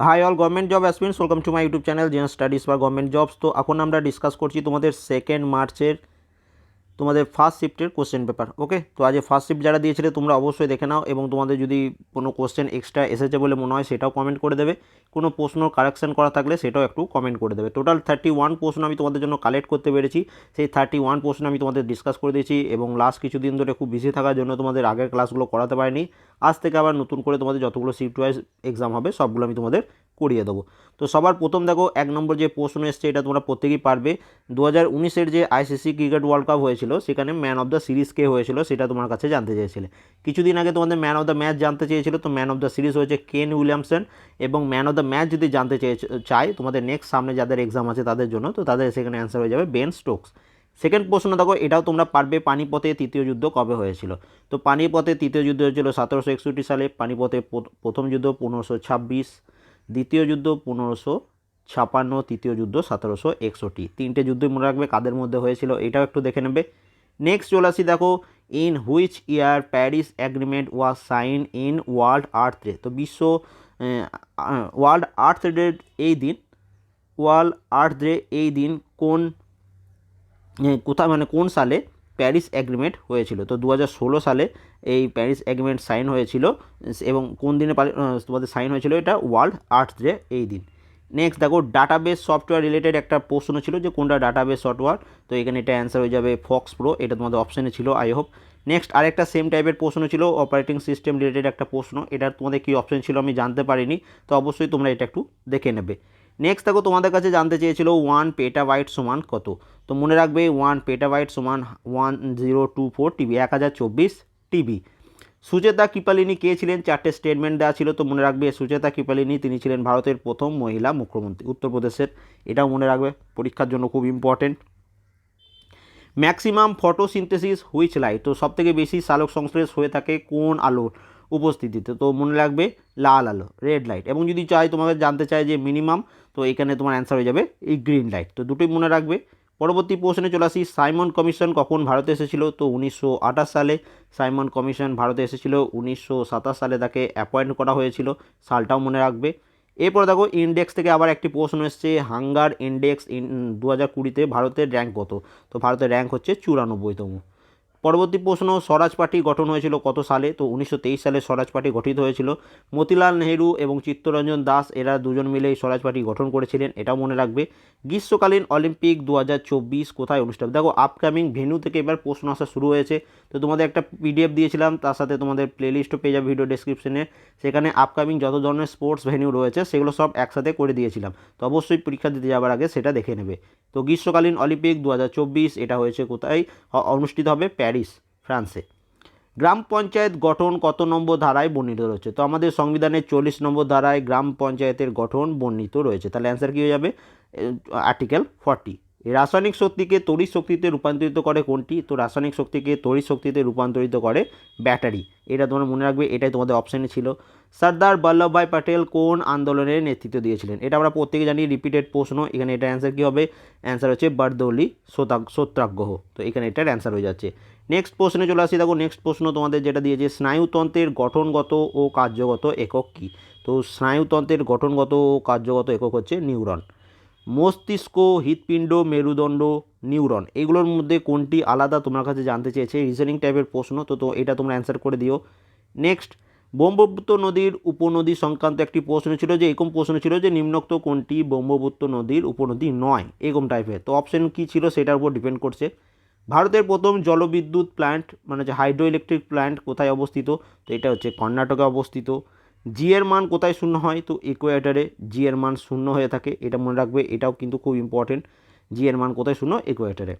Hi all government job aspirants welcome to my YouTube channel Zen Studies বা government jobs তো এখন আমরা discuss করছি তোমাদের সেকেন্ড মার্চের তোমাদের ফার্স্ট শিফটের কোশ্চেন পেপার ওকে তো আজ ফার্স্ট শিফট যারা দিয়েছিলে, তোমরা অবশ্যই দেখে নাও এবং তোমাদের যদি কোনো কোশ্চেন এক্সট্রা এসেছে বলে মনে হয়, সেটাও কমেন্ট করে দেবে। কোনো প্রশ্ন কারেকশন করা থাকলে, সেটাও একটু কমেন্ট করে দেবে। টোটাল থার্টি ওয়ান প্রশ্ন আমি তোমাদের জন্য কালেক্ট করতে পেরেছি। সেই থার্টি ওয়ান প্রশ্ন আমি তোমাদের ডিসকাস করে দিয়েছি এবং লাস্ট কিছুদিন ধরে খুব বিজি থাকার জন্য তোমাদের আগের ক্লাসগুলো করাতে পারিনি। আজ থেকে আবার নতুন করে তোমাদের যতগুলো শিফট ওয়াইজ এক্সাম হবে, সবগুলো আমি তোমাদের করিয়ে দেবো। তো সবার প্রথম দেখো, এক নম্বর যে প্রশ্ন এসছে, এটা তোমরা প্রত্যেকেই পারবে। দু হাজার উনিশের যে আইসিসি ক্রিকেট ওয়ার্ল্ড কাপ হয়েছিল, সেখানে ম্যান অফ দ্য সিরিজ কে হয়েছিল, সেটা তোমার কাছে জানতে চেয়েছিলে। কিছুদিন আগে তোমাদের ম্যান অফ দ্য ম্যাচ জানতে চেয়েছিল, তো ম্যান অফ দ্য সিরিজ হয়েছে কেন উইলিয়ামসন এবং ম্যান অফ দ্য ম্যাচ যদি জানতে চেয়ে চাই তোমাদের নেক্সট সামনে যাদের এক্সাম আছে তাদের জন্য, তো তাদের সেখানে অ্যান্সার হয়ে যাবে বেন স্টোকস সেকেন্ড প্রশ্ন দেখো, এটাও তোমরা পারবে, পানিপথে তৃতীয় যুদ্ধ কবে হয়েছিল? তো পানিপথে তৃতীয় যুদ্ধ হয়েছিল সতেরোশো একষট্টি সালে, পানিপথে প্রথম যুদ্ধ পনেরোশো ছাব্বিশ। দ্বিতীয় যুদ্ধ পনেরোশো ছাপান্ন, তৃতীয় যুদ্ধ সতেরোশো একষট্টি। তিনটে যুদ্ধই মনে রাখবে কাদের মধ্যে হয়েছিল, এটাও একটু দেখে নেবে। নেক্সট চলে আসি দেখো in which year Paris agreement was sign in world earth day তো বিশ্ব ওয়ার্ল্ড আর্থ ডে এই দিন ওয়ার্ল্ড আর্থ ডে এই দিন কোন, কোথায় মানে কোন সালে প্যারিস অ্যাগ্রিমেন্ট হয়েছিল। তো দু সালে এই প্যারিস অ্যাগ্রিমেন্ট সাইন হয়েছিল এবং কোন দিনে তোমাদের সাইন হয়েছিল এটা? ওয়ার্ল্ড আর্থ ডে এই দিন। নেক্সট দেখো, ডাটাবেস সফটওয়্যার রিলেটেড একটা প্রশ্ন ছিল যে কোনটা ডাটাবেস সফটওয়্যার? তো এখানে এটা অ্যান্সার হয়ে যাবে ফক্স প্রো এটা তোমাদের অপশানে ছিল আই হোপ নেক্সট আরেকটা সেম টাইপের প্রশ্ন ছিল অপারেটিং সিস্টেম রিলেটেড একটা প্রশ্ন। এটার তোমাদের কী অপশন ছিল আমি জানতে পারিনি, তো অবশ্যই তোমরা এটা একটু দেখে নেবে। নেক্সট দেখো, তোমাদের কাছে জানতে চেয়েছিল ওয়ান পেটাবাইট সমান কত। তো মনে রাখবে ওয়ান পেটাবাইট সমান one zero two four TB এক হাজার চব্বিশ টিবি সুচেতা কৃপালিনী কে ছিলেন? চারটে স্টেটমেন্ট দেওয়া ছিল, তো মনে রাখবে সুচেতা কৃপালিনী, তিনি ছিলেন ভারতের প্রথম মহিলা মুখ্যমন্ত্রী, উত্তরপ্রদেশের। এটাও মনে রাখবে, পরীক্ষার জন্য খুব important maximum photosynthesis which light তো সবথেকে বেশি সালোক সংশ্লেষ হয়ে থাকে কোন আলোর? উপস্থিতিতে। তো মনে রাখবে লাল আলো রেড লাইট এবং যদি চাই তোমাকে জানতে চাই যে মিনিমাম তো এখানে তোমার অ্যান্সার হয়ে যাবে এই গ্রিন লাইট তো দুটোই মনে রাখবে। পরবর্তী প্রশ্নে চলে আসি। সাইমন কমিশন কখন ভারতে এসেছিল? তো উনিশশো আঠাশ সালে সাইমন কমিশন ভারতে এসেছিল। উনিশশো সাতাশ সালে তাকে অ্যাপয়েন্ট করা হয়েছিল। সালটাও মনে রাখবে। এরপর দেখো ইন্ডেক্স থেকে আবার একটি প্রশ্ন এসছে। হাঙ্গার ইন্ডেক্স ইন দু হাজার কুড়িতে ভারতের র্যাঙ্ক কত? তো ভারতের র্যাঙ্ক হচ্ছে চুরানব্বইতম। পরবর্তী প্রশ্ন, স্বরাজ পার্টি গঠন হয়েছিল কত সালে? তো উনিশশো তেইশ সালে স্বরাজ পার্টি গঠিত হয়েছিল। মতিলাল নেহেরু এবং চিত্তরঞ্জন দাস, এরা দুজন মিলে স্বরাজ পার্টি গঠন করেছিলেন, এটাও মনে রাখবে। গ্রীষ্মকালীন অলিম্পিক দু হাজার চব্বিশ কোথায় অনুষ্ঠিত? দেখো, আপকামিং ভেন্যু থেকে এবার প্রশ্ন আসা শুরু হয়েছে। তো তোমাদের একটা পিডিএফ দিয়েছিলাম, তার সাথে তোমাদের প্লেলিস্টও পেয়ে যাবে ভিডিও ডেসক্রিপশনে সেখানে আপকামিং যত ধরনের স্পোর্টস ভেন্যু রয়েছে, সেগুলো সব একসাথে করে দিয়েছিলাম। তো অবশ্যই পরীক্ষা দিতে যাওয়ার আগে সেটা দেখে নেবে। তো গ্রীষ্মকালীন অলিম্পিক দু হাজার চব্বিশ, এটা হয়েছে কোথায়? অনুষ্ঠিত হবে প্যারিস। ফ্রান্সে। গ্রাম পঞ্চায়েত গঠন কত নম্বর ধারায় বর্ণিত রয়েছে? তো আমাদের সংবিধানের চল্লিশ নম্বর ধারায় গ্রাম পঞ্চায়েতের গঠন বর্ণিত রয়েছে। তাহলে অ্যান্সার কী হয়ে যাবে? আর্টিকেল ফর্টি রাসায়নিক শক্তিকে তড়িৎ শক্তিতে রূপান্তরিত করে কোনটি? তো রাসায়নিক শক্তিকে তড়িৎ শক্তিতে রূপান্তরিত করে ব্যাটারি। এটা তোমরা মনে রাখবে, এটাই তোমাদের অপশানে ছিল। সর্দার বল্লভভাই প্যাটেল কোন আন্দোলনের নেতৃত্ব দিয়েছিলেন? এটা আমরা প্রত্যেকে জানি রিপিটেড প্রশ্ন। এখানে এটা অ্যান্সার কী হবে? অ্যান্সার হচ্ছে বারদৌলি সত্যাগ্রহ তো এখানে এটার অ্যান্সার হয়ে যাচ্ছে। নেক্সট প্রশ্নে চলে আসি। দেখো নেক্সট প্রশ্ন তোমাদের যেটা দিয়েছে, স্নায়ুতন্ত্রের গঠনগত ও কার্যগত একক কী? তো স্নায়ুতন্ত্রের গঠনগত ও কার্যগত একক হচ্ছে নিউরন। মস্তিষ্ক, হৃৎপিণ্ড, মেরুদণ্ড, নিউরন, এগুলোর মধ্যে কোনটি আলাদা তোমার কাছে জানতে চেয়েছে? রিজনিং টাইপের প্রশ্ন, তো তো এটা তোমরা অ্যান্সার করে দিও। নেক্সট ব্রহ্মপুত্র নদীর উপনদী সংক্রান্ত একটি প্রশ্ন ছিল যে, এরকম প্রশ্ন ছিল যে, নিম্নোক্ত কোনটি ব্রহ্মপুত্র নদীর উপনদী নয়, এরকম টাইপের তো অপশন কী ছিল সেটার উপর ডিপেন্ড করছে। ভারতের প্রথম জলবিদ্যুৎ প্ল্যান্ট মানে হচ্ছে হাইড্রো ইলেকট্রিক প্ল্যান্ট কোথায় অবস্থিত? তো এটা হচ্ছে কর্ণাটকে অবস্থিত। জি এর মান কোথায় শূন্য হয়? তো ইকুয়েটারে জি এর মান শূন্য হয়ে থাকে। এটা মনে রাখবে, এটাও কিন্তু খুব ইম্পর্টেন্ট জি এর মান কোথায় শূন্য? ইকুয়েটারে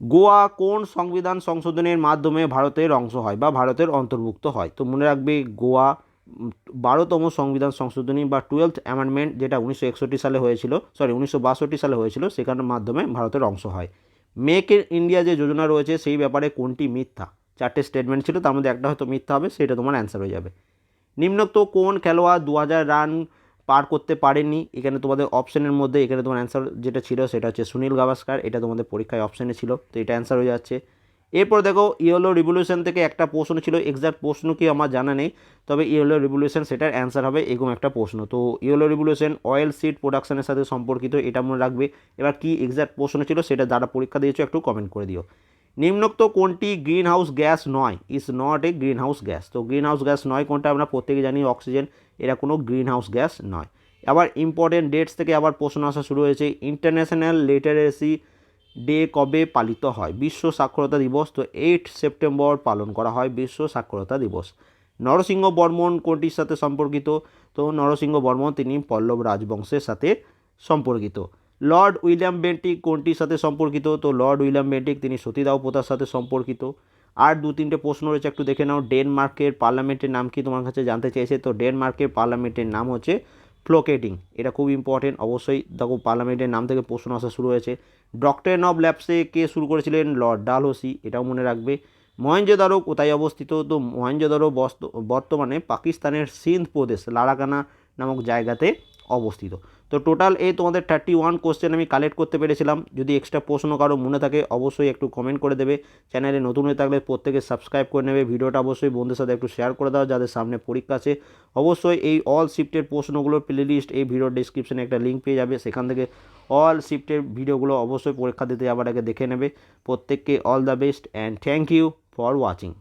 গোয়া কোন সংবিধান সংশোধনের মাধ্যমে ভারতের অংশ হয় বা ভারতের অন্তর্ভুক্ত হয়? তো মনে রাখবে, গোয়া বারোতম সংবিধান সংশোধনী বা টুয়েলথ অ্যামেন্ডমেন্ট যেটা উনিশশো একষট্টি সালে হয়েছিল সরি উনিশশো বাষট্টি সালে হয়েছিল সেখানের মাধ্যমে ভারতের অংশ হয়। মেক ইন ইন্ডিয়া যে যোজনা রয়েছে, সেই ব্যাপারে কোনটি মিথ্যা? চারটে স্টেটমেন্ট ছিল, তার মধ্যে একটা হয়তো মিথ্যা হবে, সেটা তোমার অ্যান্সার হয়ে যাবে। নিম্নোক্ত কোন খেলোয়াড় দু হাজার রান পার করতে পারেনি এখানে তোমাদের অপশানের মধ্যে, এখানে তোমার অ্যান্সার যেটা ছিল সেটা হচ্ছে সুনীল গাভাস্কার। এটা তোমাদের পরীক্ষায় অপশানে ছিল, তো এটা অ্যান্সার হয়ে যাচ্ছে। এরপর দেখো, ইয়েলো রিভলিউশন থেকে একটা প্রশ্ন ছিল এক্সাক্ট প্রশ্ন কি আমার জানা নেই, তবে ইয়েলো রিভলিউশন সেটার অ্যান্সার হবে এরকম একটা প্রশ্ন। তো ইয়েলো রিভলিউশন অয়েল সিড প্রোডাকশনের সাথে সম্পর্কিত, এটা মনে রাখবে। এবার কি এক্সাক্ট প্রশ্ন ছিল সেটা যারা পরীক্ষা দিয়েছ, একটু কমেন্ট করে দিও। নিম্নোক্ত কোনটি গ্রিন হাউস গ্যাস নয়? Is not a greenhouse gas তো গ্রিন হাউস গ্যাস নয় কোনটা আমরা প্রত্যেকে জানি অক্সিজেন, এরা কোনো গ্রিন হাউস গ্যাস নয়। আবার ইম্পর্টেন্ট ডেটস থেকে আবার প্রশ্ন আসা শুরু হয়েছে ইন্টারন্যাশনাল লিটারেসি ডে কবে পালিত হয়? বিশ্ব সাক্ষরতা দিবস, তো এইট সেপ্টেম্বর পালন করা হয় বিশ্ব সাক্ষরতা দিবস। নরসিংহ বর্মন কোনটির সাথে সম্পর্কিত? তো নরসিংহ বর্মন, তিনি পল্লব রাজবংশের সাথে সম্পর্কিত। লর্ড উইলিয়াম বেন্টিক কোনটির সাথে সম্পর্কিত? তো লর্ড উইলিয়াম বেন্টিক, তিনি সতীদাহ প্রথার সাথে সম্পর্কিত। আর দু তিনটে প্রশ্ন রয়েছে, একটু দেখে নাও, ডেনমার্কের পার্লামেন্টের নাম কি তোমার কাছে জানতে চেয়েছে? তো ডেনমার্কের পার্লামেন্টের নাম হচ্ছে ফ্লোকেটিং। এটা খুব ইম্পর্টেন্ট অবশ্যই দেখো পার্লামেন্টের নাম থেকে প্রশ্ন আসা শুরু হয়েছে। ডক্টর অফ ল্যাবসে কে শুরু করেছিলেন? লর্ড ডালহসি, এটাও মনে রাখবে। মহেঞ্জোদারো কোথায় অবস্থিত? তো মহেঞ্জোদারো বর্তমানে পাকিস্তানের সিন্ধ প্রদেশ লারাকানা নামক জায়গাতে অবস্থিত। তো টোটাল এই তোমাদের থার্টি ওয়ান কোশ্চেন আমি কালেক্ট করতে পেরেছিলাম। যদি এক্সট্রা প্রশ্ন কারও মনে থাকে, অবশ্যই একটু কমেন্ট করে দেবে। চ্যানেলে নতুন হয়ে থাকলে প্রত্যেকে সাবস্ক্রাইব করে নেবে। ভিডিওটা অবশ্যই বন্ধুদের সাথে একটু শেয়ার করে দাও, যাদের সামনে পরীক্ষা আছে। অবশ্যই এই অল শিফটের প্রশ্নগুলোর প্লে লিস্ট এই ভিডিওর ডিসক্রিপশনে একটা লিঙ্ক পেয়ে যাবে। সেখান থেকে অল শিফটের ভিডিওগুলো অবশ্যই পরীক্ষা দিতে যাবার আগে দেখে নেবে। প্রত্যেককে all the best and thank you for watching